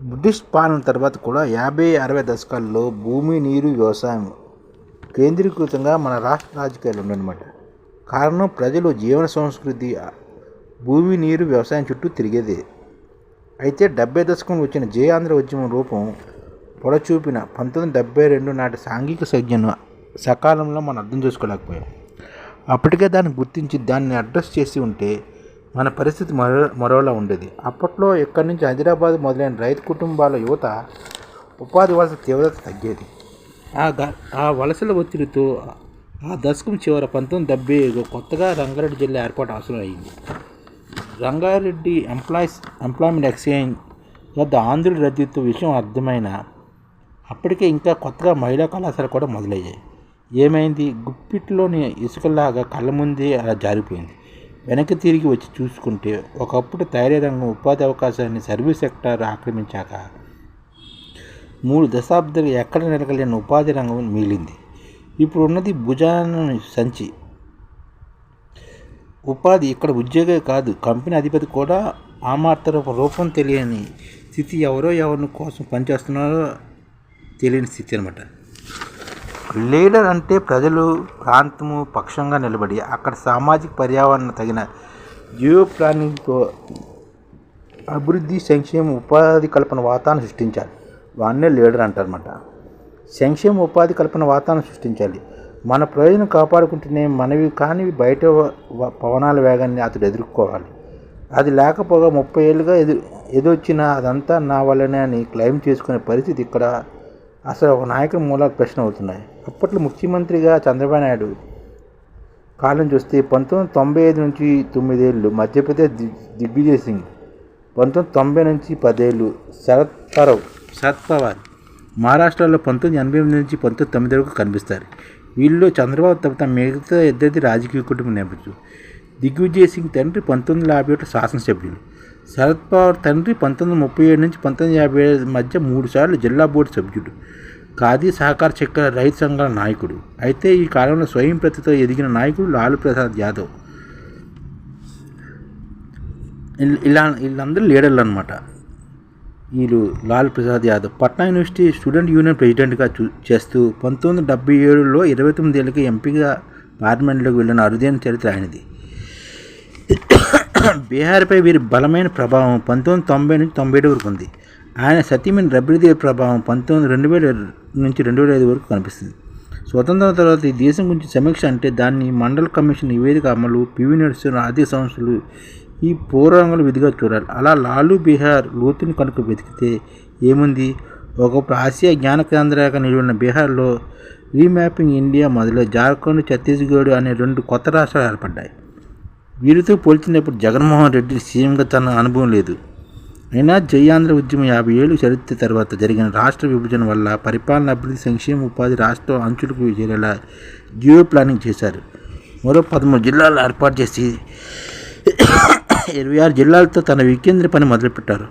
British పాలన తర్వాత కూడా యాభై అరవై దశకాల్లో భూమి నీరు వ్యవసాయం కేంద్రీకృతంగా మన రాష్ట్ర రాజకీయాలు ఉండనమాట కారణం ప్రజలు జీవన సంస్కృతి భూమి నీరు వ్యవసాయం చుట్టూ తిరిగేది. అయితే డెబ్బై దశకం వచ్చిన జయ ఆంధ్ర ఉద్యమం రూపం పొడచూపిన పంతొమ్మిది డెబ్బై రెండు నాటి సాంఘిక సజ్ఞను సకాలంలో మనం అర్థం చేసుకోలేకపోయాం. అప్పటికే దాన్ని గుర్తించి దాన్ని అడ్రస్ చేసి ఉంటే మన పరిస్థితి మరో మరోలా ఉండేది. అప్పట్లో ఇక్కడి నుంచి హైదరాబాద్ మొదలైన రైతు కుటుంబాల యువత ఉపాధి వలస తీవ్రత తగ్గేది. ఆ గ ఆ వలసల ఒత్తిడితో ఆ దశకం చివర పంతొమ్మిది డెబ్బై కొత్తగా రంగారెడ్డి జిల్లా ఏర్పాటు అవసరం అయింది రంగారెడ్డి ఎంప్లాయీస్ ఎంప్లాయ్మెంట్ ఎక్స్చేంజ్ వద్ద ఆంధ్రుల రద్దీతో విషయం అర్థమైన అప్పటికే ఇంకా కొత్తగా మహిళా కళాశాల కూడా మొదలయ్యాయి. ఏమైంది? గుప్పిట్లోని ఇసుకలాగా కళ్ళ ముందే అలా జారిపోయింది. వెనక్కి తిరిగి వచ్చి చూసుకుంటే ఒకప్పుడు తయారీ రంగం ఉపాధి అవకాశాన్ని సర్వీస్ సెక్టార్ ఆక్రమించాక మూడు దశాబ్దాలు ఎక్కడ నిలకలేని ఉపాధి రంగం మిగిలింది. ఇప్పుడు ఉన్నది భుజాన సంచి. ఉపాధి ఇక్కడ ఉద్యోగే కాదు కంపెనీ అధిపతి కూడా ఆ మాత్రం రూపం తెలియని స్థితి ఎవరో ఎవరిని కోసం పనిచేస్తున్నారో తెలియని స్థితి అనమాట లీడర్ అంటే ప్రజలు ప్రాంతము పక్షంగా నిలబడి అక్కడ సామాజిక పర్యావరణ తగిన జియో ప్లానింగ్తో అభివృద్ధి సంక్షేమ ఉపాధి కల్పన వాతావరణం సృష్టించాలి. వాడినే లీడర్ అంటారన్నమాట. సంక్షేమ ఉపాధి కల్పన వాతావరణం సృష్టించాలి. మన ప్రయోజనం కాపాడుకుంటేనే మనవి కానివి బయట పవనాల వేగాన్ని అతడు ఎదుర్కోవాలి. అది లేకపోగా ముప్పై ఏళ్ళుగా ఎదు ఎదొచ్చినా అదంతా నా వల్లనే అని క్లెయిమ్ చేసుకునే పరిస్థితి ఇక్కడ అసలు ఒక నాయకుడి మూలాలు ప్రశ్న అవుతున్నాయి. అప్పట్లో ముఖ్యమంత్రిగా చంద్రబాబు నాయుడు కాలం చూస్తే పంతొమ్మిది తొంభై ఐదు నుంచి తొమ్మిదేళ్ళు మధ్యప్రదేశ్ దిగ్ దిగ్విజయ్ సింగ్. పంతొమ్మిది తొంభై నుంచి పదేళ్ళు శరద్ పరవ్ శరద్ పవార్. మహారాష్ట్రలో పంతొమ్మిది ఎనభై ఎనిమిది నుంచి పంతొమ్మిది తొమ్మిది వరకు కనిపిస్తారు. వీళ్ళు చంద్రబాబు తప్ప మిగతా ఇద్దరిది రాజకీయ కుటుంబం నేపథ్యం. దిగ్విజయ్ సింగ్ తండ్రి పంతొమ్మిది వందల యాభై ఒకటి శాసనసభ్యులు. శరద్ పవార్ తండ్రి పంతొమ్మిది ముప్పై ఏడు నుంచి పంతొమ్మిది యాభై ఏడు మధ్య మూడు సార్లు జిల్లా బోర్డు సభ్యుడు. ఖాదీ సహకార చక్కెర రైతు సంఘాల నాయకుడు. అయితే ఈ కాలంలో స్వయం ప్రతితో ఎదిగిన నాయకుడు లాలు ప్రసాద్ యాదవ్. ఇలా వీళ్ళందరూ లీడర్లు అనమాట వీళ్ళు Lal Prasad Yadav. Patna university student union ప్రెసిడెంట్గా చూ చేస్తూ పంతొమ్మిది వందల డెబ్బై ఏడులో ఇరవై తొమ్మిది ఏళ్ళకి ఎంపీగా పార్లమెంట్లోకి వెళ్ళిన అరుదైన చరిత్ర ఆయనది. బీహార్పై వీరి బలమైన ప్రభావం పంతొమ్మిది తొంభై నుంచి తొంభై ఏడు వరకు ఉంది. ఆయన సతీమణి రబీదేవి ప్రభావం పంతొమ్మిది రెండు వేల నుంచి రెండు వేల ఐదు వరకు కనిపిస్తుంది. స్వతంత్రం తర్వాత ఈ దేశం గురించి సమీక్ష అంటే దాన్ని మండల కమిషన్ నివేదిక అమలు పివి నడుస్తున్న ఆర్థిక సంస్థలు ఈ పూర్వంగా విధిగా చూడాలి. అలా లాలు బీహార్ లోతుని కనుక వెతికితే ఏముంది? ఒకప్పుడు ఆసియా జ్ఞాన కేంద్రంగా నిలిచిన బీహార్లో రీమ్యాపింగ్ ఇండియా మొదలై జార్ఖండ్ ఛత్తీస్గఢ్ అనే రెండు కొత్త రాష్ట్రాలు ఏర్పడ్డాయి. వీరితో పోల్చినప్పుడు జగన్మోహన్ రెడ్డి సీఎంగా తన అనుభవం లేదు. అయినా జయాంధ్ర ఉద్యమం యాభై ఏళ్ళు చరిత్ర తర్వాత జరిగిన రాష్ట్ర విభజన వల్ల పరిపాలన అభివృద్ధి సంక్షేమ ఉపాధి రాష్ట్ర అంచులకు చేరేలా జియో ప్లానింగ్ చేశారు. మరో పదమూడు జిల్లాలు ఏర్పాటు చేసి ఇరవై ఆరు జిల్లాలతో తన వికేంద్ర పని మొదలుపెట్టారు.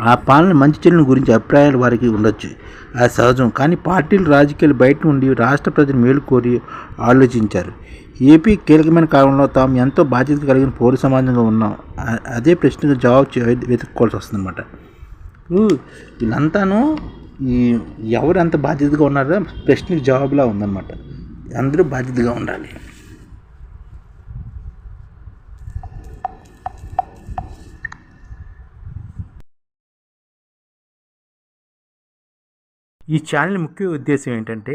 ఆ పాలన మంచి చెల్లిని గురించి అభిప్రాయాలు వారికి ఉండొచ్చు. అది సహజం. కానీ పార్టీలు రాజకీయాలు బయట నుండి రాష్ట్ర ప్రజలు మేలు కోరి ఆలోచించారు. ఏపీ కీలకమైన కాలంలో తాము ఎంతో బాధ్యత కలిగిన పౌర సమాజంగా ఉన్నాం. అదే ప్రశ్నకు జవాబు వెతుక్కోవాల్సి వస్తుందన్నమాట. వీళ్ళంతాను ఈ ఎవరు ఎంత బాధ్యతగా ఉన్నారో ప్రశ్నకు జవాబులా ఉందన్నమాట. అందరూ బాధ్యతగా ఉండాలి. ఈ ఛానల్ ముఖ్య ఉద్దేశం ఏంటంటే